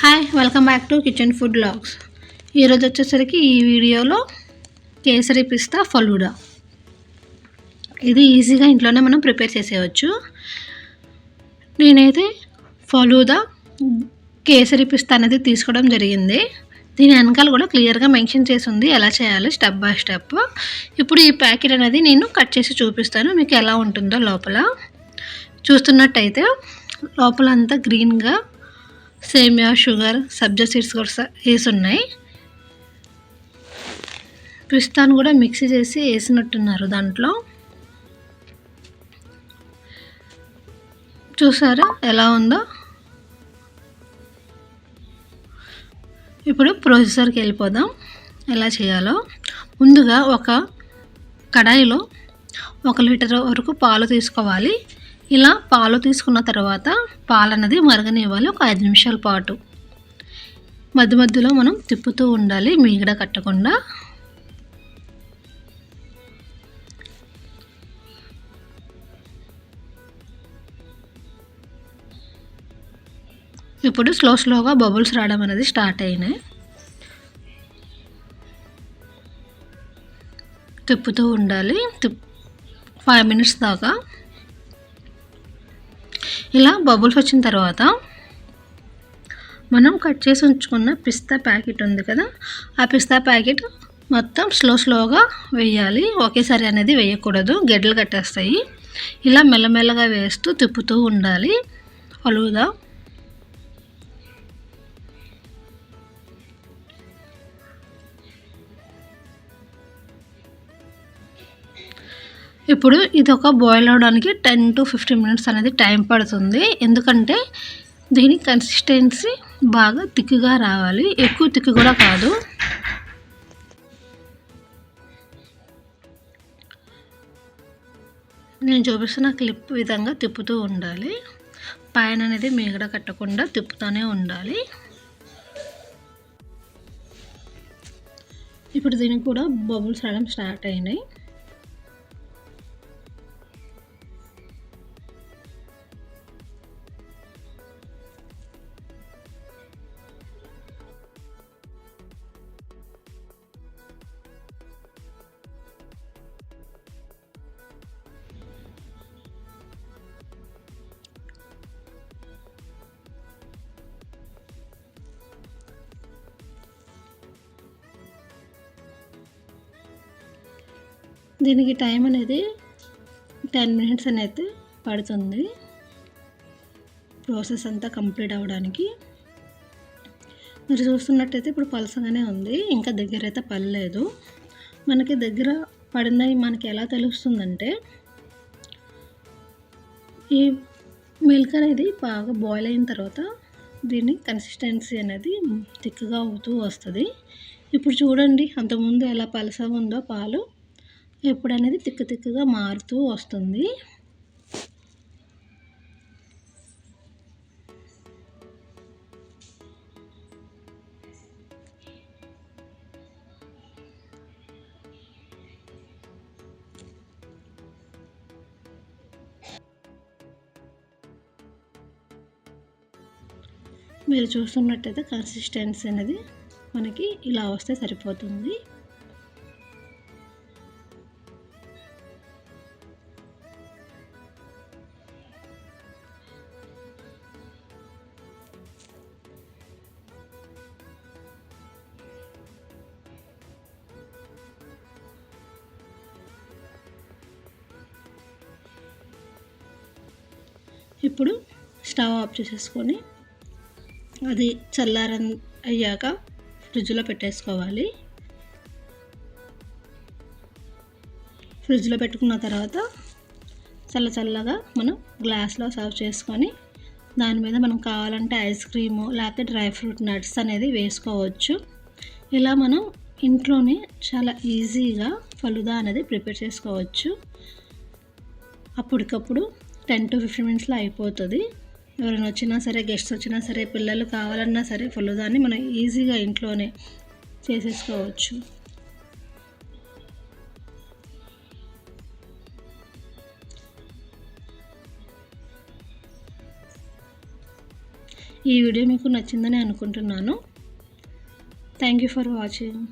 Hi welcome back to Kitchen Food Blogs ఈరోజు వచ్చేసరికి ఈ వీడియోలో కేసరి పిస్తా ఫలూడా. ఇది ఈజీగా ఇంట్లోనే మనం ప్రిపేర్ చేసేయచ్చు నేనైతే ఫలూదా కేసరి పిస్తా అనేది తీసుకోవడం జరిగింది. దీని వెనకాల కూడా క్లియర్గా మెన్షన్ చేసి ఉంది ఎలా చేయాలి స్టెప్ బై స్టెప్. ఇప్పుడు ఈ ప్యాకెట్ అనేది నేను కట్ చేసి చూపిస్తాను మీకు ఎలా ఉంటుందో లోపల. చూస్తున్నట్టయితే లోపల అంతా గ్రీన్గా సేమియా షుగర్ సబ్జా సీడ్స్ కూడా వేసి ఉన్నాయి. పిస్తాను కూడా మిక్సీ చేసి వేసినట్టున్నారు దాంట్లో. చూసారా ఎలా ఉందో? ఇప్పుడు ప్రొసెసర్కి వెళ్ళిపోదాం. ఎలా చేయాలో? ముందుగా ఒక కడాయిలో ఒక లీటర్ వరకు పాలు తీసుకోవాలి. ఇలా పాలు తీసుకున్న తర్వాత పాలు అనేది మరగనివ్వాలి ఒక ఐదు నిమిషాల పాటు. మధ్య మధ్యలో మనం తిప్పుతూ ఉండాలి మీగడ కట్టకుండా. ఇప్పుడు స్లో స్లోగా బబుల్స్ రావడం అనేది స్టార్ట్ అయినాయి. తిప్పుతూ ఉండాలి తిప్ ఫైవ్ మినిట్స్ దాకా. ఇలా బబుల్స్ వచ్చిన తర్వాత మనం కట్ చేసి ఉంచుకున్న పిస్తా ప్యాకెట్ ఉంది కదా ఆ పిస్తా ప్యాకెట్ మొత్తం స్లో స్లోగా వేయాలి. ఒకేసారి అనేది వేయకూడదు. గెడ్డలు కట్టేస్తాయి. ఇలా మెల్లమెల్లగా వేస్తూ తిప్పుతూ ఉండాలి. ఫలుదా ఇప్పుడు ఇది ఒక బాయిల్ అవడానికి టెన్ టు ఫిఫ్టీన్ మినిట్స్ అనేది టైం పడుతుంది. ఎందుకంటే దీని కన్సిస్టెన్సీ బాగా తిక్కుగా రావాలి. ఎక్కువ తిక్కు కూడా కాదు. నేను చూపిస్తున్న క్లిప్ విధంగా తిప్పుతూ ఉండాలి. పైన అనేది మీగడ కట్టకుండా తిప్పుతూనే ఉండాలి. ఇప్పుడు దీనికి కూడా బబుల్స్ రావడం స్టార్ట్ అయినాయి. దీనికి టైం అనేది టెన్ మినిట్స్ అనేది పడుతుంది. ప్రాసెస్ అంతా కంప్లీట్ అవ్వడానికి మీరు చూస్తున్నట్టయితే ఇప్పుడు పలసగానే ఉంది. ఇంకా దగ్గర అయితే పడలేదు. మనకి దగ్గర పడినవి మనకి ఎలా తెలుస్తుందంటే ఈ మిల్క్ అనేది బాగా బాయిల్ అయిన తర్వాత దీని కన్సిస్టెన్సీ అనేది థిక్గా అవుతూ వస్తుంది. ఇప్పుడు చూడండి అంతకుముందు ఎలా పలసగా ఉందో పాలు. ఎప్పుడు అనేది తిక్కు తిక్కుగా మారుతూ వస్తుంది. మీరు చూస్తున్నట్టయితే కన్సిస్టెన్సీ అనేది మనకి ఇలా వస్తే సరిపోతుంది. ఇప్పుడు స్టవ్ ఆఫ్ చేసేసుకొని అది చల్లారం అయ్యాక ఫ్రిడ్జ్లో పెట్టేసుకోవాలి. ఫ్రిడ్జ్లో పెట్టుకున్న తర్వాత చల్ల చల్లగా మనం గ్లాస్లో సర్వ్ చేసుకొని దాని మీద మనం కావాలంటే ఐస్ క్రీము లేకపోతే డ్రై ఫ్రూట్ నట్స్ అనేది వేసుకోవచ్చు. ఇలా మనం ఇంట్లోనే చాలా ఈజీగా ఫలుదా అనేది ప్రిపేర్ చేసుకోవచ్చు. అప్పటికప్పుడు టెన్ టు ఫిఫ్టీన్ మినిట్స్లో అయిపోతుంది. ఎవరైనా వచ్చినా సరే గెస్ట్స్ వచ్చినా సరే పిల్లలు కావాలన్నా సరే ఫలుదాన్ని మనం ఈజీగా ఇంట్లోనే చేసేసుకోవచ్చు. ఈ వీడియో మీకు నచ్చిందని అనుకుంటున్నాను. Thank you for watching